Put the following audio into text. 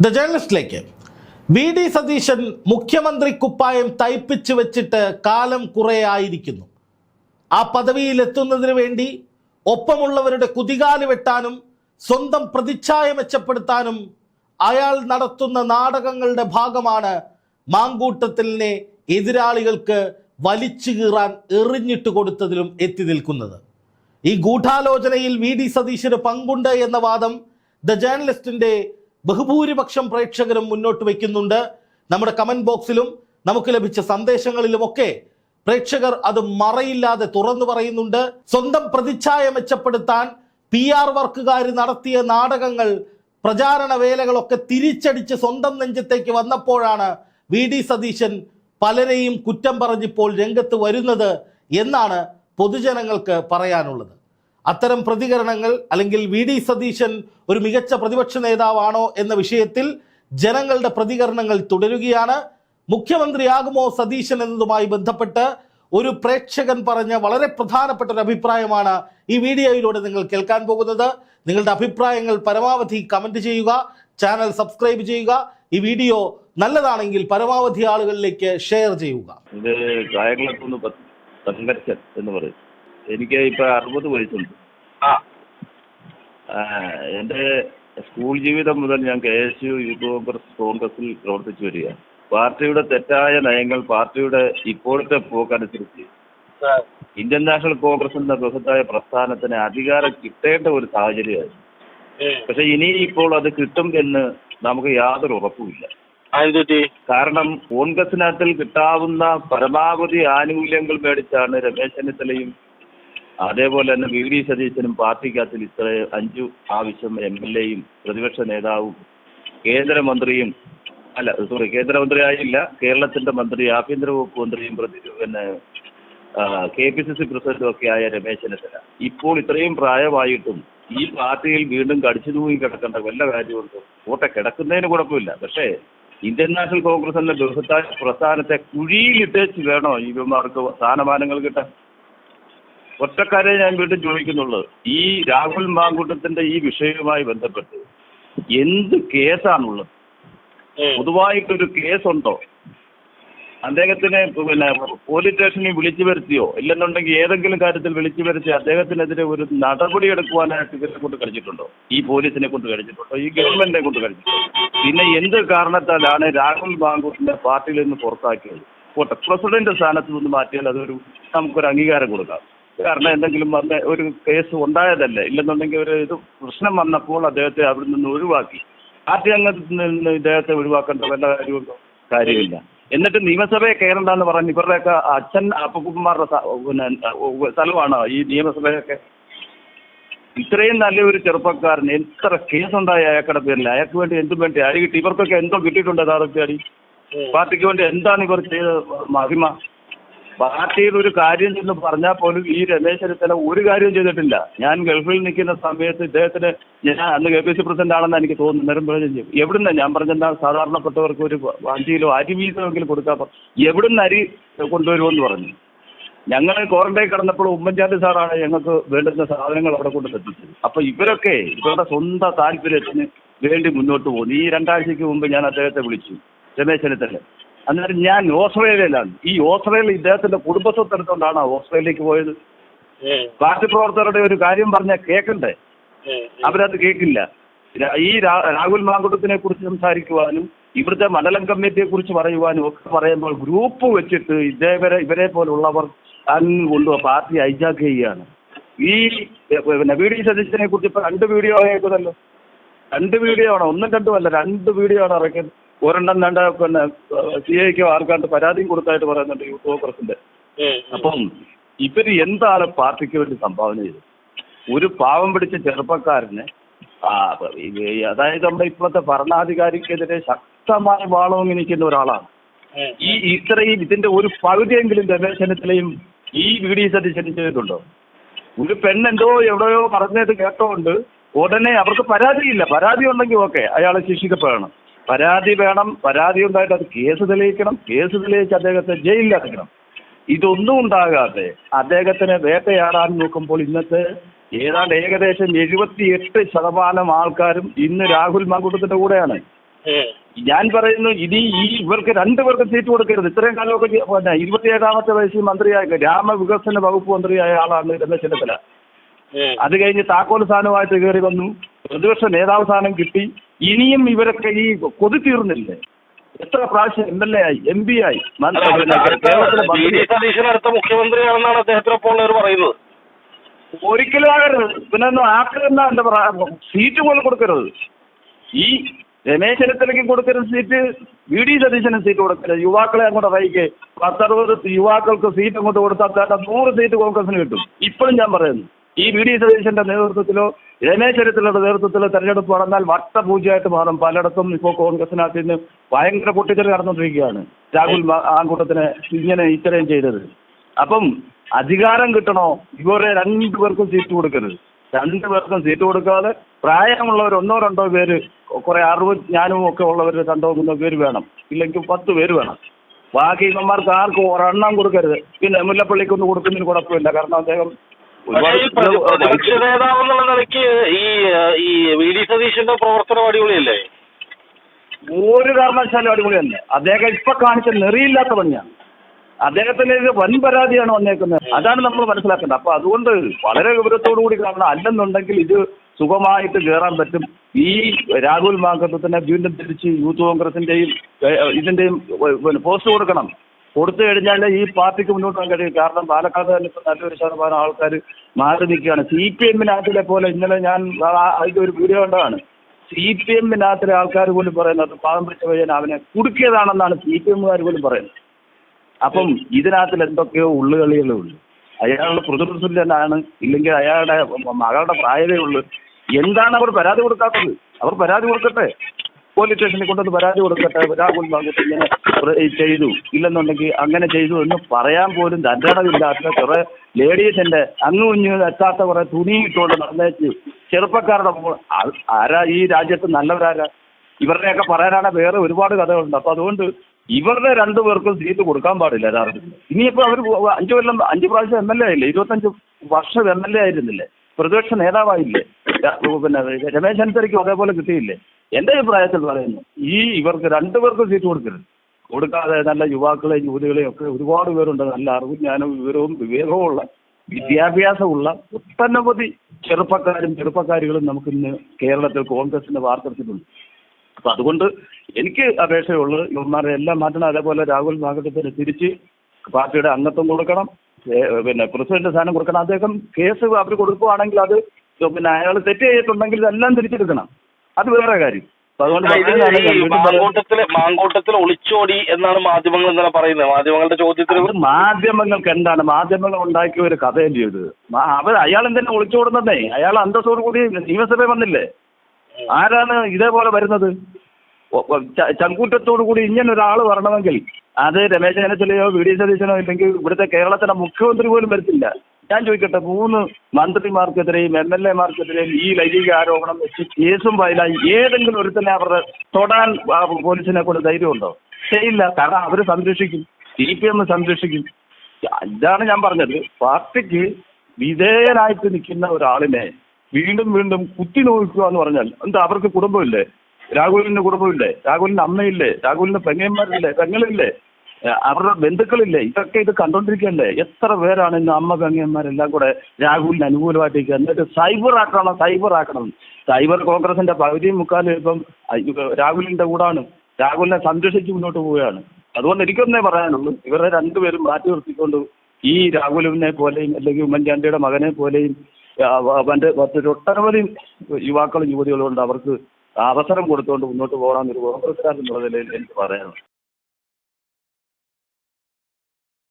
The ജേർണലിസ്റ്റിലേക്ക് V. D. Satheesan മുഖ്യമന്ത്രി കുപ്പായം തയ്പ്പിച്ച് വെച്ചിട്ട് കാലം കുറേ ആയിരിക്കുന്നു. ആ പദവിയിലെത്തുന്നതിന് വേണ്ടി ഒപ്പമുള്ളവരുടെ കുതികാൽ വെട്ടാനും സ്വന്തം പ്രതിച്ഛായ മെച്ചപ്പെടുത്താനും അയാൾ നടത്തുന്ന നാടകങ്ങളുടെ ഭാഗമാണ് മാങ്കൂട്ടത്തിലിനെ എതിരാളികൾക്ക് വലിച്ചു കീറാൻ എറിഞ്ഞിട്ട് കൊടുത്തതിലും എത്തി നിൽക്കുന്നത്. ഈ ഗൂഢാലോചനയിൽ വി. ഡി. സതീശന് പങ്കുണ്ട് എന്ന വാദം ദ ജേർണലിസ്റ്റിന്റെ ബഹുഭൂരിപക്ഷം പ്രേക്ഷകരും മുന്നോട്ട് വയ്ക്കുന്നുണ്ട്. നമ്മുടെ കമന്റ് ബോക്സിലും നമുക്ക് ലഭിച്ച സന്ദേശങ്ങളിലുമൊക്കെ പ്രേക്ഷകർ അത് മറയില്ലാതെ തുറന്നു പറയുന്നുണ്ട്. സ്വന്തം പ്രതിച്ഛായ മെച്ചപ്പെടുത്താൻ പി ആർ വർക്കുകാർ നടത്തിയ നാടകങ്ങൾ പ്രചാരണ വേലകളൊക്കെ തിരിച്ചടിച്ച് സ്വന്തം നെഞ്ചത്തേക്ക് വന്നപ്പോഴാണ് വി ഡി സതീശൻ പലരെയും കുറ്റം പറഞ്ഞിപ്പോൾ രംഗത്ത് വരുന്നത് എന്നാണ് പൊതുജനങ്ങൾക്ക് പറയാനുള്ളത്. അത്തരം പ്രതികരണങ്ങൾ അല്ലെങ്കിൽ വി ഡി സതീശൻ ഒരു മികച്ച പ്രതിപക്ഷ നേതാവാണോ എന്ന വിഷയത്തിൽ ജനങ്ങളുടെ പ്രതികരണങ്ങൾ തുടരുകയാണ്. മുഖ്യമന്ത്രിയാകുമോ സതീശൻ എന്നതുമായി ബന്ധപ്പെട്ട് ഒരു പ്രേക്ഷകൻ പറഞ്ഞ വളരെ പ്രധാനപ്പെട്ട ഒരു അഭിപ്രായമാണ് ഈ വീഡിയോയിലൂടെ നിങ്ങൾ കേൾക്കാൻ പോകുന്നത്. നിങ്ങളുടെ അഭിപ്രായങ്ങൾ പരമാവധി കമന്റ് ചെയ്യുക ചാനൽ സബ്സ്ക്രൈബ് ചെയ്യുക ഈ വീഡിയോ നല്ലതാണെങ്കിൽ പരമാവധി ആളുകളിലേക്ക് ഷെയർ ചെയ്യുക. ഇത് എന്ന് പറയും. എനിക്ക് ഇപ്പൊ അറുപത് വയസ്സുണ്ട്. ആ. എന്റെ സ്കൂൾ ജീവിതം മുതൽ ഞാൻ K S U youth Congress കോൺഗ്രസിൽ പ്രവർത്തിച്ചു വരിക. പാർട്ടിയുടെ തെറ്റായ നയങ്ങൾ പാർട്ടിയുടെ ഇപ്പോഴത്തെ പോക്കനുസരിച്ച്. ഇന്ത്യൻ നാഷണൽ കോൺഗ്രസ് എന്ന ബൃഹത്തായ പ്രസ്ഥാനത്തിന് അധികാരം കിട്ടേണ്ട ഒരു സാഹചര്യമായി. പക്ഷെ ഇനി ഇപ്പോൾ അത് കിട്ടും എന്ന് നമുക്ക് യാതൊരു ഉറപ്പുമില്ല. കാരണം കോൺഗ്രസിനകത്തിൽ കിട്ടാവുന്ന പരമാവധി ആനുകൂല്യങ്ങൾ മേടിച്ചാണ് രമേശ് ചെന്നിത്തലയും അതേപോലെ തന്നെ വി ഡി സതീശനും പാർട്ടിക്കകത്തിൽ ഇത്ര അഞ്ചു ആവശ്യം എം എൽ എയും പ്രതിപക്ഷ നേതാവും കേന്ദ്രമന്ത്രിയും അല്ല സോറി കേന്ദ്രമന്ത്രി ആയില്ല കേരളത്തിന്റെ മന്ത്രി ആഭ്യന്തര വകുപ്പ് മന്ത്രിയും പിന്നെ കെ പി സി സി പ്രസിഡന്റും ഒക്കെ ആയ രമേശ് ചെന്നിത്തല. ഇപ്പോൾ ഇത്രയും പ്രായമായിട്ടും ഈ പാർട്ടിയിൽ വീണ്ടും കടിച്ചു തൂങ്ങി കിടക്കേണ്ട വല്ല കാര്യമുണ്ടോ? കോട്ടെ കിടക്കുന്നതിന് കുഴപ്പമില്ല. പക്ഷേ ഇന്ത്യൻ നാഷണൽ കോൺഗ്രസ് എന്ന ബൃഹത്തായ പ്രസ്ഥാനത്തെ കുഴിയിലിട്ടേച്ച് വേണോ ഇവന്മാർക്ക് സ്ഥാനമാനങ്ങൾ കിട്ടാൻ? ഒറ്റക്കാരെ ഞാൻ വീണ്ടും ചോദിക്കുന്നുള്ളൂ ഈ രാഹുൽ മാങ്കൂട്ടത്തിന്റെ ഈ വിഷയവുമായി ബന്ധപ്പെട്ട് എന്ത് കേസാണുള്ളത്. പൊതുവായിട്ടൊരു കേസുണ്ടോ? അദ്ദേഹത്തിനെ പിന്നെ പോലീസ് സ്റ്റേഷനിൽ വിളിച്ചു വരുത്തിയോ? ഇല്ലെന്നുണ്ടെങ്കിൽ ഏതെങ്കിലും കാര്യത്തിൽ വിളിച്ചു വരുത്തി അദ്ദേഹത്തിനെതിരെ ഒരു നടപടി എടുക്കുവാനായിട്ട് ഇവരെ കൊണ്ട് കഴിച്ചിട്ടുണ്ടോ ഈ പോലീസിനെ കൊണ്ട് കഴിച്ചിട്ടുണ്ടോ ഈ ഗവൺമെന്റിനെ കൊണ്ട് കഴിച്ചിട്ടുണ്ടോ പിന്നെ എന്ത് കാരണത്താലാണ് രാഹുൽ മാങ്കൂട്ടിനെ പാർട്ടിയിൽ നിന്ന് പുറത്താക്കിയത്? പോട്ടെ പ്രസിഡന്റ് സ്ഥാനത്ത് നിന്ന് മാറ്റിയാൽ അതൊരു നമുക്കൊരു അംഗീകാരം കൊടുക്കാം. കാരണം എന്തെങ്കിലും വന്ന ഒരു കേസ് ഉണ്ടായതല്ലേ? ഇല്ലെന്നുണ്ടെങ്കിൽ ഒരു ഇത് പ്രശ്നം വന്നപ്പോൾ അദ്ദേഹത്തെ അവിടെ നിന്ന് ഒഴിവാക്കി. പാർട്ടി അംഗത്തിൽ നിന്ന് ഇദ്ദേഹത്തെ ഒഴിവാക്കേണ്ട വല്ല കാര്യമുണ്ടോ കാര്യമില്ല. എന്നിട്ട് നിയമസഭയെ കയറണ്ടെന്ന് പറഞ്ഞ് ഇവരുടെയൊക്കെ അച്ഛൻ അപ്പകുമാരുടെ പിന്നെ സ്ഥലമാണ് ഈ നിയമസഭയൊക്കെ. ഇത്രയും നല്ലൊരു ചെറുപ്പക്കാരൻ എത്ര കേസുണ്ടായ അയാൾക്കുടെ പേരിൽ? അയാൾക്ക് വേണ്ടി എന്തും വേണ്ടി അരി കിട്ടി. ഇവർക്കൊക്കെ എന്തോ കിട്ടിയിട്ടുണ്ട് യഥാർത്ഥത്തിൽ പാർട്ടിക്ക് വേണ്ടി എന്താണ് ഇവർ ചെയ്ത മഹിമ? പാർട്ടിയിൽ ഒരു കാര്യം ചെന്ന് പറഞ്ഞാൽ പോലും ഈ രമേശ് ചെന്നിത്തല ഒരു കാര്യവും ചെയ്തിട്ടില്ല. ഞാൻ ഗൾഫിൽ നിൽക്കുന്ന സമയത്ത് ഇദ്ദേഹത്തിന് ഞാൻ അന്ന് കെ പി സി പ്രസിഡന്റ് ആണെന്ന് എനിക്ക് തോന്നുന്നു. നേരം പറഞ്ഞു ചെയ്യും എവിടുന്ന്? ഞാൻ പറഞ്ഞെന്താ? സാധാരണപ്പെട്ടവർക്ക് ഒരു അഞ്ചിലോ അരി വീതമെങ്കിലും കൊടുക്കാൻ എവിടുന്ന് അരി കൊണ്ടുവരുമെന്ന് പറഞ്ഞു. ഞങ്ങൾ ക്വാറന്റൈൻ കിടന്നപ്പോൾ ഉമ്മൻചാണ്ടി സാറാണ് ഞങ്ങൾക്ക് വേണ്ടുന്ന സാധനങ്ങൾ അവിടെ കൊണ്ട് എത്തിച്ചത് അപ്പൊ ഇവരൊക്കെ ഇവരുടെ സ്വന്തം താല്പര്യത്തിന് വേണ്ടി മുന്നോട്ട് പോകുന്നു. ഈ രണ്ടാഴ്ചയ്ക്ക് മുമ്പ് ഞാൻ അദ്ദേഹത്തെ വിളിച്ചു. രമേശ് ചെന്നിത്തല അന്നേരം ഞാൻ ഓസ്ട്രേലിയയിലാണ്. ഈ ഓസ്ട്രേലിയ ഇദ്ദേഹത്തിന്റെ കുടുംബസ്വത്ത് എടുത്തുകൊണ്ടാണ് ഓസ്ട്രേലിയക്ക് പോയത്. പാർട്ടി പ്രവർത്തകരുടെ ഒരു കാര്യം പറഞ്ഞ കേൾക്കണ്ടേ ഉം. അവരത് കേൾക്കില്ല ഈ രാഹുൽ മാങ്കുട്ടത്തിനെ കുറിച്ച് സംസാരിക്കുവാനും ഇവിടുത്തെ മണ്ഡലം കമ്മിറ്റിയെ കുറിച്ച് പറയുവാനും ഒക്കെ പറയുമ്പോൾ ഗ്രൂപ്പ് വെച്ചിട്ട് ഇതേവരെ ഇവരെ പോലുള്ളവർ കൊണ്ട് പാർട്ടി ഹൈജാക്ക് ചെയ്യുകയാണ്. ഈ പിന്നെ വി ഡി സതീശനെ കുറിച്ച് ഇപ്പൊ രണ്ട് വീഡിയോ കേൾക്കുന്നല്ലോ രണ്ട് വീഡിയോ ആണ്? ഒന്നും രണ്ടും അല്ല രണ്ട് വീഡിയോ ആണ് ഇറക്കിയത്. ഒരെണ്ണം രണ്ട് പിന്നെ സി ഐക്കോ ആർക്കാണ്ട് പരാതിയും കൊടുത്തായിട്ട് പറയുന്നുണ്ട് യൂത്ത് കോൺഗ്രസിന്റെ. അപ്പം ഇവർ എന്താണ് പാർട്ടിക്ക് വേണ്ടി സംഭാവന ചെയ്തത് ഒരു പാവം പിടിച്ച ചെറുപ്പക്കാരനെ അതായത് നമ്മുടെ ഇപ്പോഴത്തെ ഭരണാധികാരിക്കെതിരെ ശക്തമായ വാളവും നിൽക്കുന്ന ഒരാളാണ്. ഈ ഇത്രയും ഇതിന്റെ ഒരു പകുതിയെങ്കിലും ഗവേഷണത്തിലെയും ഈ വി ഡി സതീശനും ചെയ്തിട്ടുണ്ടോ? ഒരു പെണ്ണെന്തോ എവിടെയോ പറഞ്ഞത് കേട്ടോണ്ട് ഉടനെ അവർക്ക് പരാതിയില്ല. പരാതി ഉണ്ടെങ്കിൽ ഓക്കെ അയാളെ ശിക്ഷിക്കപ്പെടണം പരാതി വേണം പരാതി ഉണ്ടായിട്ട് അത് കേസ് തെളിയിക്കണം കേസ് തെളിയിച്ച് അദ്ദേഹത്തെ ജയിലിലടക്കണം ഇതൊന്നും ഉണ്ടാകാതെ അദ്ദേഹത്തിനെ വേട്ടയാടാൻ നോക്കുമ്പോൾ ഇന്നത്തെ ഏതാണ്ട് ഏകദേശം എഴുപത്തിയെട്ട് ശതമാനം ആൾക്കാരും ഇന്ന് രാഹുൽ മാങ്കൂട്ടത്തിന്റെ കൂടെയാണ്. ഞാൻ പറയുന്നു ഇത് ഈ ഇവർക്ക് രണ്ടു പേർക്ക് സീറ്റ് കൊടുക്കരുത്. ഇത്രയും കാലമൊക്കെ ഇരുപത്തിയേഴാമത്തെ വയസ്സിൽ മന്ത്രിയായ ഗ്രാമവികസന വകുപ്പ് മന്ത്രിയായ ആളാണ് രമേശ് ചെന്നിത്തല. അത് കഴിഞ്ഞ് താക്കോൽ സ്ഥാനമായിട്ട് കയറി വന്നു. പ്രതിപക്ഷ നേതാവ് സ്ഥാനം കിട്ടി. ഇനിയും ഇവരൊക്കെ ഈ കൊതി തീർന്നില്ലേ? എത്ര പ്രാവശ്യം എം എൽ എ ആയി എം പി ആയി? അടുത്ത- മുഖ്യമന്ത്രിയാണെന്നാണ് പറയുന്നത്. ഒരിക്കലും ആകരുത്. പിന്നെ ഒന്നും ആക്കരുന്ന പ്രാ- സീറ്റ് പോലും കൊടുക്കരുത്. ഈ രമേശ് ചെന്നിത്തലയ്ക്ക് കൊടുക്കുന്ന സീറ്റ് വി ഡി സതീശന് സീറ്റ് കൊടുക്കരുത്. യുവാക്കളെ അങ്ങോട്ട് വൈകെ പത്തറുപത് യുവാക്കൾക്ക് സീറ്റ് അങ്ങോട്ട് കൊടുത്താൽ തന്നെ നൂറ് സീറ്റ് കോൺഗ്രസിന് കിട്ടും. ഇപ്പോഴും ഞാൻ പറയുന്നു. ഈ വി ഡി സതീശന്റെ നേതൃത്വത്തിലോ രമേശ് ചെന്നിത്തലയുടെ നേതൃത്വത്തിലോ തെരഞ്ഞെടുപ്പ് നടന്നാൽ വട്ടപൂജയായിട്ട് മാറും. പലയിടത്തും ഇപ്പോൾ കോൺഗ്രസിനകത്ത് നിന്ന് ഭയങ്കര പൊട്ടിത്തെറി നടന്നുകൊണ്ടിരിക്കുകയാണ്. രാഹുൽ ആൺകൂട്ടത്തിന് ഇങ്ങനെ ഇത്രയും ചെയ്തത്. അപ്പം അധികാരം കിട്ടണോ? ഇവരെ രണ്ടു പേർക്കും സീറ്റ് കൊടുക്കരുത്. രണ്ടു പേർക്കും സീറ്റ് കൊടുക്കാതെ പ്രായമുള്ളവർ ഒന്നോ രണ്ടോ പേര് കുറെ അറിവ് ജ്ഞാനവും ഒക്കെ ഉള്ളവർ രണ്ടോ മൂന്നോ പേര് വേണം. ഇല്ലെങ്കിൽ പത്ത് പേര് വേണം. ബാക്കി ഇവന്മാർക്ക് ആർക്കും ഒരെണ്ണം കൊടുക്കരുത്. പിന്നെ മുല്ലപ്പള്ളിക്കൊന്നും കൊടുക്കുന്നതിന് കുഴപ്പമില്ല. കാരണം അദ്ദേഹം പ്രതിപക്ഷ നേതാവ് എന്നുള്ള നിലയ്ക്ക് ഈ ഈ വി ഡി സതീശന്റെ പ്രവർത്തനം അടിപൊളിയല്ലേ? ഒരു കാരണവശാലും അടിപൊളിയല്ല. അദ്ദേഹം ഇപ്പൊ കാണിച്ച നെറിയില്ലാത്ത പണിയാണ്. അദ്ദേഹത്തിന് ഇത് വൻ പരാതിയാണ് വന്നേക്കുന്നത്. അതാണ് നമ്മൾ മനസ്സിലാക്കേണ്ടത്. അപ്പൊ അതുകൊണ്ട് വളരെ ഗൗരവത്തോടു കൂടി കാരണം അല്ലെന്നുണ്ടെങ്കിൽ ഇത് സുഖമായിട്ട് കയറാൻ പറ്റും. ഈ രാഹുൽ മാങ്കത്തത്തിനെ വീണ്ടും തിരിച്ച് യൂത്ത് കോൺഗ്രസിന്റെയും ഇതിന്റെയും പോസ്റ്റ് കൊടുക്കണം. കൊടുത്തു കഴിഞ്ഞാൽ ഈ പാർട്ടിക്ക് മുന്നോട്ട് പോകാൻ കഴിയും. കാരണം പാലക്കാട് തന്നെ ഇപ്പൊ നല്ലൊരു ശതമാനം ആൾക്കാർ മാറി നിൽക്കുകയാണ്. സി പി എമ്മിനകത്തിലെ പോലെ ഇന്നലെ ഞാൻ അതിന്റെ ഒരു വീഡിയോ കണ്ടതാണ്. സി പി എമ്മിനകത്തിലെ ആൾക്കാർ പോലും പറയുന്നത് പാവം പിടിച്ച പയ്യൻ അവനെ കുടുക്കിയതാണെന്നാണ് സി പി എമ്മുകാർ പോലും പറയുന്നത്. അപ്പം ഇതിനകത്തിൽ എന്തൊക്കെയോ ഉള്ളുകളികളുണ്ട് ഉള്ളൂ. അയാളുടെ പ്രതിപക്ഷനാണ് ഇല്ലെങ്കിൽ അയാളുടെ മകളുടെ പ്രായമേ ഉള്ളൂ. എന്താണ് അവർ പരാതി കൊടുക്കാത്തത്? അവർ പരാതി കൊടുക്കട്ടെ. പോലീസ് സ്റ്റേഷനിൽ കൊണ്ടുവന്ന് പരാതി കൊടുക്കട്ടെ? രാഹുൽ ഭാഗത്ത് ഇങ്ങനെ ചെയ്തു. ഇല്ലെന്നുണ്ടെങ്കിൽ അങ്ങനെ ചെയ്തു എന്ന് പറയാൻ പോലും ധരണമില്ലാത്ത കുറെ ലേഡീസിന്റെ അങ്ങ് കുഞ്ഞു എത്താത്ത കുറെ തുണി ഇട്ടുകൊണ്ട് നടന്നേച്ച് ചെറുപ്പക്കാരുടെ ആരാ ഈ രാജ്യത്ത് നല്ലവരാരാ? ഇവരുടെയൊക്കെ പറയാനാണ് വേറെ ഒരുപാട് കഥകളുണ്ട്. അപ്പൊ അതുകൊണ്ട് ഇവരുടെ രണ്ടു പേർക്കും സീറ്റ് കൊടുക്കാൻ പാടില്ല യഥാർത്ഥത്തിൽ ഇനിയിപ്പോ അവർ അഞ്ചു കൊല്ലം അഞ്ച് പ്രാവശ്യം എം എൽ എ ആയില്ലേ? ഇരുപത്തഞ്ച് വർഷം എം എൽ എ ആയിരുന്നില്ലേ? പ്രതിപക്ഷ നേതാവായില്ലേ? പിന്നെ രമേശ് അൻസരിക്കും അതേപോലെ കിട്ടിയില്ലേ? എന്റെ അഭിപ്രായത്തിൽ പറയുന്നു ഈ ഇവർക്ക് രണ്ടുപേർക്കും സീറ്റ് കൊടുക്കരുത്. കൊടുക്കാതെ നല്ല യുവാക്കളെ യുവതികളെയും ഒക്കെ ഒരുപാട് പേരുണ്ട്. നല്ല അറിവും ജ്ഞാനവും വിവരവും വിവേകവും ഉള്ള വിദ്യാഭ്യാസമുള്ള ഒട്ടനവധി ചെറുപ്പക്കാരും ചെറുപ്പക്കാരികളും നമുക്കിന്ന് കേരളത്തിൽ കോൺഗ്രസിന്റെ വാർത്തെടുത്തിട്ടുണ്ട്. അപ്പൊ അതുകൊണ്ട് എനിക്ക് അപേക്ഷയുള്ളത് ഇവന്മാരെ എല്ലാം മാറ്റണം. അതേപോലെ രാഹുൽ ഭാഗത്തിന് തിരിച്ച് പാർട്ടിയുടെ അംഗത്വം കൊടുക്കണം. പിന്നെ പ്രസിഡന്റ് സ്ഥാനം കൊടുക്കണം. അദ്ദേഹം കേസ് അവർ കൊടുക്കുവാണെങ്കിൽ അത് പിന്നെ അയാൾ തെറ്റ് ചെയ്തിട്ടുണ്ടെങ്കിൽ ഇതെല്ലാം തിരിച്ചെടുക്കണം. അത് വേറെ കാര്യം. മാങ്കൂട്ടത്തിൽ മാങ്കൂട്ടത്തിൽ ഒളിച്ചോടി എന്നാണ് മാധ്യമങ്ങൾ ഇന്നലെ പറയുന്നത്. മാധ്യമങ്ങളുടെ ചോദ്യത്തിന് അത് മാധ്യമങ്ങൾക്ക് എന്താണ്? മാധ്യമങ്ങൾ ഉണ്ടാക്കിയ ഒരു കഥയല്ലേ ഇത്? അവർ അയാൾ എന്തിനാ ഒളിച്ചോടുന്നതേ? അയാൾ അന്തസ്സോട് കൂടി നിയമസഭയിൽ വന്നില്ലേ? ആരാണ് ഇതേപോലെ വരുന്നത്? ചങ്കൂറ്റത്തോടു കൂടി ഇങ്ങനെ ഒരാൾ വരണമെങ്കിൽ അത് രമേശ് ചെന്നിത്തലയോ വി. ഡി. സതീശനോ ഇല്ലെങ്കിൽ ഇവിടുത്തെ കേരളത്തിലെ മുഖ്യമന്ത്രി പോലും വരത്തില്ല. ഞാൻ ചോദിക്കട്ടെ മൂന്ന് മന്ത്രിമാർക്കെതിരെയും എം എൽ എമാർക്കെതിരെയും ഈ ലൈംഗിക ആരോപണം വെച്ച് കേസും ഫയലായി ഏതെങ്കിലും ഒരുത്തന്നെ അവരുടെ തൊടാൻ പോലീസിനെ കൊണ്ട് ധൈര്യമുണ്ടോ? ചെയ്യില്ല കാരണം അവർ സംരക്ഷിക്കും സി പി എം സംരക്ഷിക്കും. ഇതാണ് ഞാൻ പറഞ്ഞത്. പാർട്ടിക്ക് വിധേയനായിട്ട് നിൽക്കുന്ന ഒരാളിനെ വീണ്ടും വീണ്ടും കുത്തി നോക്കുക എന്ന് പറഞ്ഞാൽ എന്താ അവർക്ക് കുടുംബമില്ലേ? രാഹുലിന് കുടുംബമില്ലേ? രാഹുലിന് അമ്മയില്ലേ? രാഹുലിന് പെങ്ങന്മാരില്ലേ? പെങ്ങളില്ലേ? അവരുടെ ബന്ധുക്കളില്ലേ? ഇതൊക്കെ ഇത് കണ്ടോണ്ടിരിക്കല്ലേ എത്ര പേരാണ് ഇന്ന് അമ്മ പെങ്ങന്മാരെല്ലാം കൂടെ രാഹുലിന് അനുകൂലമായിട്ടിരിക്കുക? എന്നിട്ട് സൈബർ ആക്കണം സൈബർ ആക്കണം സൈബർ കോൺഗ്രസിന്റെ പകുതിയും മുക്കാലും ഇപ്പം രാഹുലിന്റെ കൂടാണ്. രാഹുലിനെ സംരക്ഷിച്ച് മുന്നോട്ട് പോവുകയാണ്. അതുകൊണ്ട് എനിക്കൊന്നേ പറയാനുള്ളൂ ഇവരെ രണ്ടുപേരും മാറ്റി നിർത്തിക്കൊണ്ട് ഈ രാഹുലിനെ പോലെയും അല്ലെങ്കിൽ ഉമ്മൻചാണ്ടിയുടെ മകനെ പോലെയും അവന്റെ മറ്റൊരു ഒട്ടനവധി യുവാക്കളും യുവതികളും ഉണ്ട്. അവർക്ക് അവസരം കൊടുത്തുകൊണ്ട് മുന്നോട്ട് പോകണമെന്നൊരു കോൺഗ്രസ്സുകാരൻ എന്നുള്ള നിലയിൽ എനിക്ക് പറയാനുള്ളത്